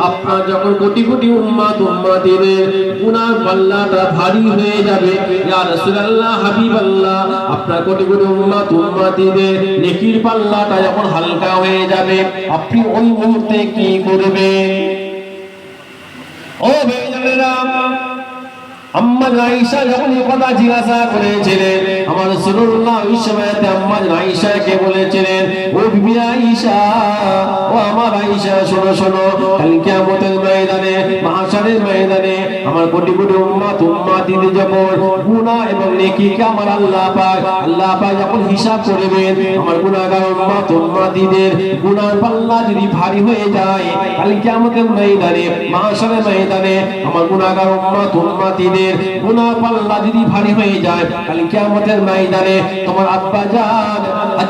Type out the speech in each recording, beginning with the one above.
আপনার কোটি কোটি ভারী হয়ে যাবে কোটি নেকির পাল্লাটা যখন হালকা হয়ে যাবে, আপনি ওই মুহূর্তে কি করবেন? ও বেজনেরা আম্মা আয়েশা যখন এই কথা জিজ্ঞাসা করেছিলেন, আমার রাসূলুল্লাহ ওই সময়তে আম্মা আয়েশাকে বলেছিলেন, ও বিবি আয়েশা, ও আমার আয়েশা, শোনো শোনো, কাল কিয়ামতের ময়দানে মাহশারের ময়দানে আমার কোটি কোটি উম্মত উম্মতিদের যখন গুনাহ এবং নেকিকে আমার আল্লাহ পাক আল্লাহ পাক যখন হিসাব করবেন, আমার গুনাহগার উম্মত উম্মতিদের গুনাহ পাল্লা যদি ভারী হয়ে যায় কাল কিয়ামতের ময়দানে মাহশারের ময়দানে আমার গুনাহগার উম্মত উম্মতিদের গুনাহ পাল্লা যদি ভারী হয়ে যায় কাল কিয়ামতের ময়দানে তোমার আব্বা জান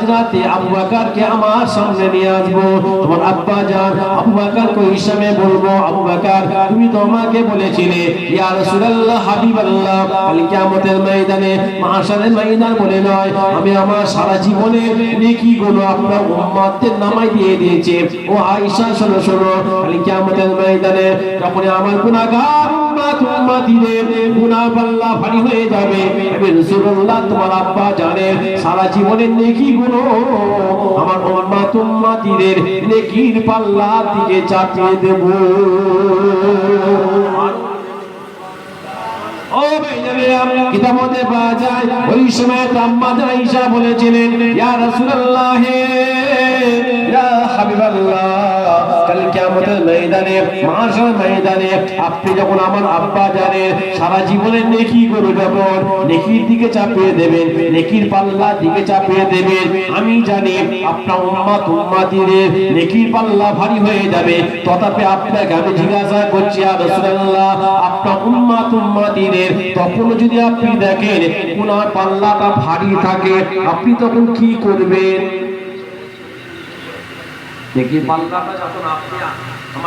হযরতে আবু বকরকে আমার সামনে নিয়ে আসব। তোমার আব্বা জান আবু বকরকে হিসাবে বলব, আবু বকর, তুমি তো আমাকে বলেছিলে, ইয়া রাসূলুল্লাহ, হাবিবাল্লাহ, কাল কিয়ামতের ময়দানে মাহশারের ময়দান বলে নয়, আমি আমার সারা জীবনে নেকি গুলো আপনার উম্মতদের নামাই দিয়ে দিয়েছে। ও আয়েশা, শোনো শোনো, কাল কিয়ামতের ময়দানে যখন আমার গুনাহগার উম্মত উম্মতিদের গুনাহ পাল্লা ভারী হয়ে যাবে। তোমার আব্বা জানে, সারা জীবনের নেকি গুলো আমার নেকির পাল্লা দিকে দেব। কিতাবতে পাওয়া যায়, ওই সময় আম্মা বলেছিলেন, ইয়া রাসূলুল্লাহ ময়দানে মাহশার ময়দানে, আপনি যখন আমার আব্বা জানেন সারা জীবনের নেকি করে যখন, নেকির দিকে চাপিয়ে দেবেন, নেকির পাল্লা দিকে চাপিয়ে দেবেন, আমি জানি আপনার উম্মত উম্মাতিদের নেকির পাল্লা ভারী হয়ে যাবে। তথাপি আপনাকে আমি জিজ্ঞাসা করছি আর রাসূলুল্লাহ, আপনার উম্মত উম্মাতিদের তখন যদি আপনি দেখেন কোনার পাল্লাটা ভারী থাকে, আপনি তখন কি করবেন? নেকির পাল্লাটা যখন আপনি